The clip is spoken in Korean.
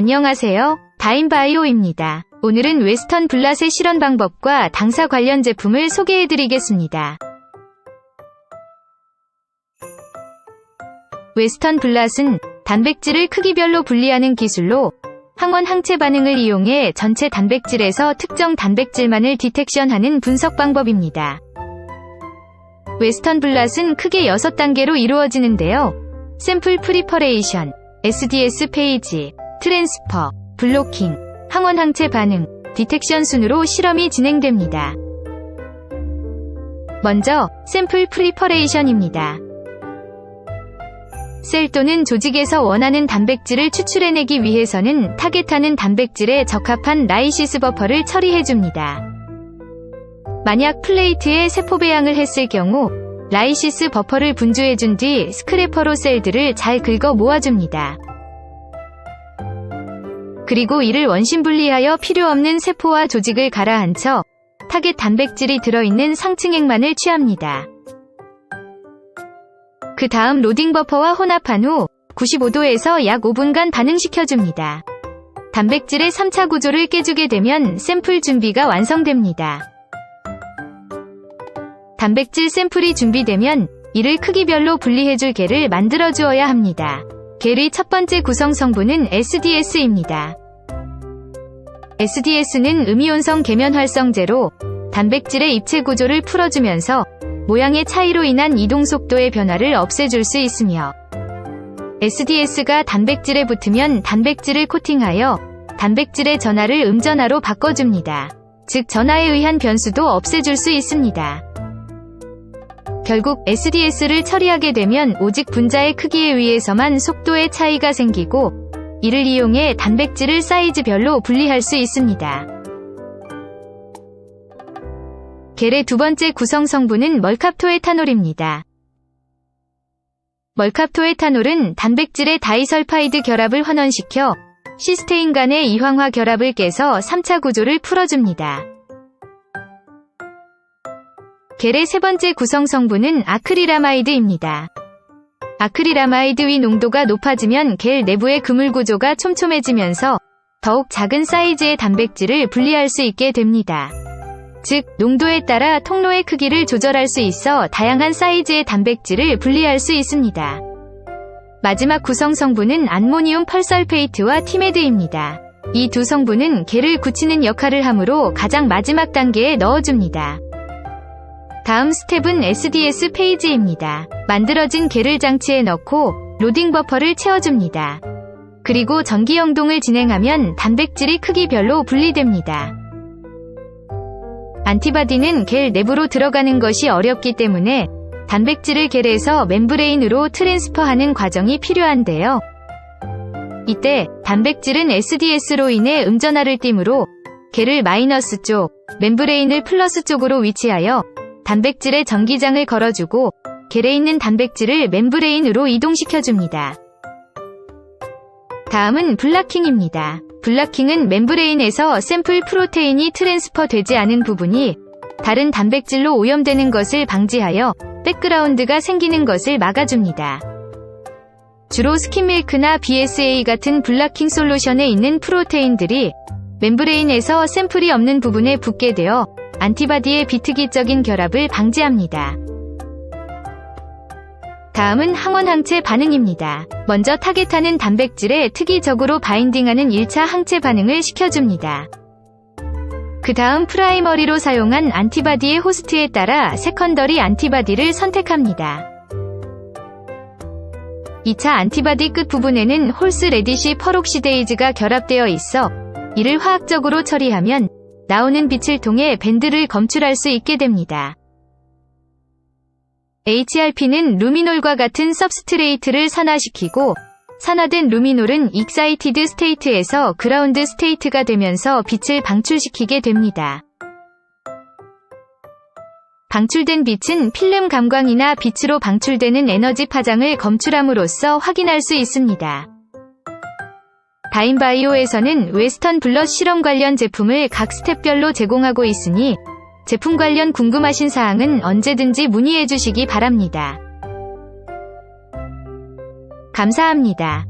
안녕하세요. 다인바이오입니다. 오늘은 웨스턴 블랏의 실험 방법과 당사 관련 제품을 소개해드리겠습니다. 웨스턴 블랏은 단백질을 크기별로 분리하는 기술로 항원 항체 반응을 이용해 전체 단백질에서 특정 단백질만을 디텍션하는 분석 방법입니다. 웨스턴 블랏은 크게 6단계로 이루어지는데요. 샘플 프리퍼레이션, SDS 페이지, 트랜스퍼, 블로킹, 항원 항체 반응, 디텍션 순으로 실험이 진행됩니다. 먼저 샘플 프리퍼레이션입니다. 셀 또는 조직에서 원하는 단백질을 추출해내기 위해서는 타겟하는 단백질에 적합한 라이시스 버퍼를 처리해줍니다. 만약 플레이트에 세포 배양을 했을 경우 라이시스 버퍼를 분주해준 뒤 스크래퍼로 셀들을 잘 긁어 모아줍니다. 그리고 이를 원심 분리하여 필요 없는 세포와 조직을 가라앉혀 타겟 단백질이 들어있는 상층액만을 취합니다. 그 다음 로딩 버퍼와 혼합한 후 95도에서 약 5분간 반응시켜줍니다. 단백질의 3차 구조를 깨주게 되면 샘플 준비가 완성됩니다. 단백질 샘플이 준비되면 이를 크기별로 분리해줄 개를 만들어 주어야 합니다. 겔의 첫 번째 구성 성분은 SDS입니다. SDS는 음이온성 계면 활성제로 단백질의 입체 구조를 풀어주면서 모양의 차이로 인한 이동 속도의 변화를 없애줄 수 있으며 SDS가 단백질에 붙으면 단백질을 코팅하여 단백질의 전하를 음전하로 바꿔줍니다. 즉 전하에 의한 변수도 없애줄 수 있습니다. 결국 SDS를 처리하게 되면 오직 분자의 크기에 의해서만 속도의 차이가 생기고 이를 이용해 단백질을 사이즈별로 분리할 수 있습니다. 겔의 두 번째 구성 성분은 멀캅토에탄올입니다. 멀캅토에탄올은 단백질의 다이설파이드 결합을 환원시켜 시스테인 간의 이황화 결합을 깨서 3차 구조를 풀어줍니다. 겔의 세 번째 구성 성분은 아크릴아마이드입니다. 아크릴아마이드 위 농도가 높아지면 겔 내부의 그물 구조가 촘촘해지면서 더욱 작은 사이즈의 단백질을 분리할 수 있게 됩니다. 즉, 농도에 따라 통로의 크기를 조절할 수 있어 다양한 사이즈의 단백질을 분리할 수 있습니다. 마지막 구성 성분은 암모니움 펄설페이트와 티메드입니다. 이 두 성분은 겔을 굳히는 역할을 하므로 가장 마지막 단계에 넣어줍니다. 다음 스텝은 SDS 페이지입니다. 만들어진 겔을 장치에 넣고 로딩 버퍼를 채워줍니다. 그리고 전기 영동을 진행하면 단백질이 크기별로 분리됩니다. 안티바디는 겔 내부로 들어가는 것이 어렵기 때문에 단백질을 겔에서 멤브레인으로 트랜스퍼하는 과정이 필요한데요. 이때 단백질은 SDS로 인해 음전하를 띠므로 겔을 마이너스 쪽, 멤브레인을 플러스 쪽으로 위치하여 단백질의 전기장을 걸어주고 겔에 있는 단백질을 멤브레인으로 이동시켜줍니다. 다음은 블라킹입니다. 블라킹은 멤브레인에서 샘플 프로테인이 트랜스퍼 되지 않은 부분이 다른 단백질로 오염되는 것을 방지하여 백그라운드가 생기는 것을 막아줍니다. 주로 스킨밀크나 BSA 같은 블라킹 솔루션에 있는 프로테인들이 멤브레인에서 샘플이 없는 부분에 붙게 되어 안티바디의 비특이적인 결합을 방지합니다. 다음은 항원 항체 반응입니다. 먼저 타겟하는 단백질에 특이적으로 바인딩하는 1차 항체 반응을 시켜줍니다. 그 다음 프라이머리로 사용한 안티바디의 호스트에 따라 세컨더리 안티바디를 선택합니다. 2차 안티바디 끝 부분에는 홀스 레디시 퍼록시데이즈가 결합되어 있어 이를 화학적으로 처리하면 나오는 빛을 통해 밴드를 검출할 수 있게 됩니다. HRP는 루미놀과 같은 सब스트레이트를 산화시키고 산화된 루미놀은 익사이티드 스테이트에서 그라운드 스테이트가 되면서 빛을 방출시키게 됩니다. 방출된 빛은 필름 감광이나 빛으로 방출되는 에너지 파장을 검출함으로써 확인할 수 있습니다. 다인바이오에서는 웨스턴 블럿 실험 관련 제품을 각 스텝별로 제공하고 있으니 제품 관련 궁금하신 사항은 언제든지 문의해 주시기 바랍니다. 감사합니다.